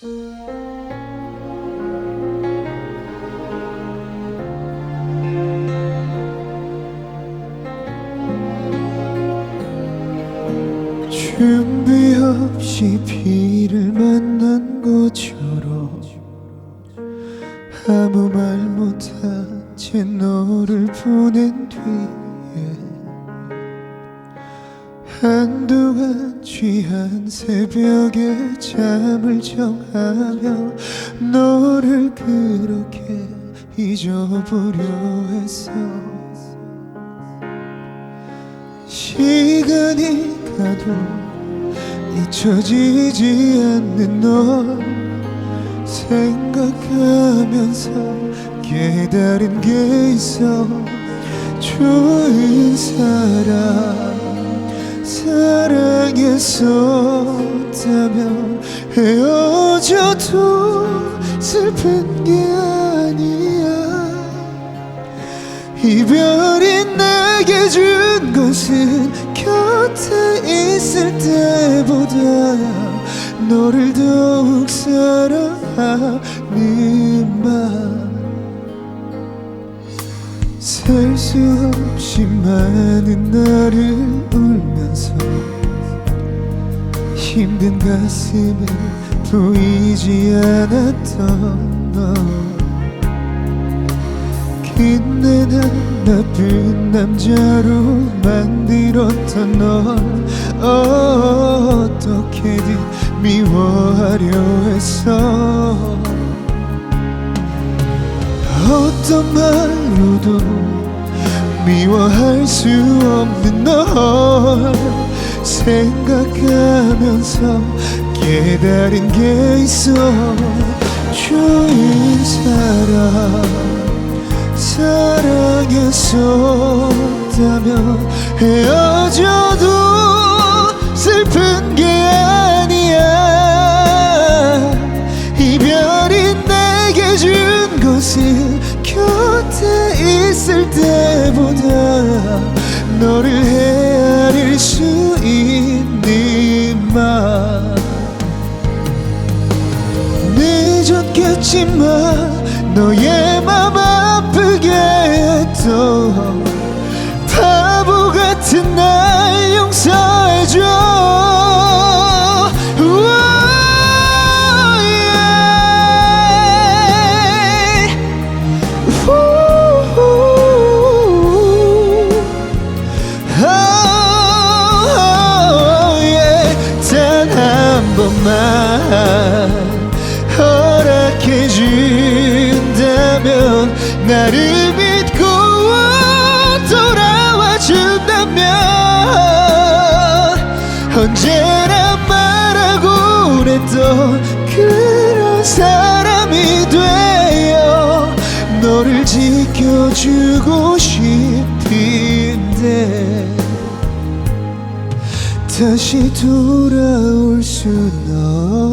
준비 없이 비를 만난 것처럼 아무 말 못한 채 너를 보낸 뒤에 한동안 취한 새벽에 잠을 정하며 너를 그렇게 잊어보려 했어. 시간이 가도 잊혀지지 않는 널 생각하면서 깨달은 게 있어. 좋은 사람 사랑했었다면 헤어져도 슬픈 게 아니야. 이별이 내게 준 것은 곁에 있을 때보다 너를 더욱 사랑하는 맘 셀수 없이 많은 날을 울면서 힘든 가슴에 보이지 않았던 너. 빛내나 나쁜 남자로 만들었던 널 어떻게든 미워하려 했어. 어떤 말로도 미워할 수 없는 널 생각하면서 깨달은 게 있어. 좋은 사람 사랑했었다면 헤어져 너를 헤아릴 수 있는 맘 늦었겠지만 너의 맘 아프게 했던 바보 같은 날 만 허락해 준다면 나를 믿고 돌아와 준다면 언제나 말하고 그랬던 그런 사람이 되어 너를 지켜주고 싶은데 다시 돌아올 수는 없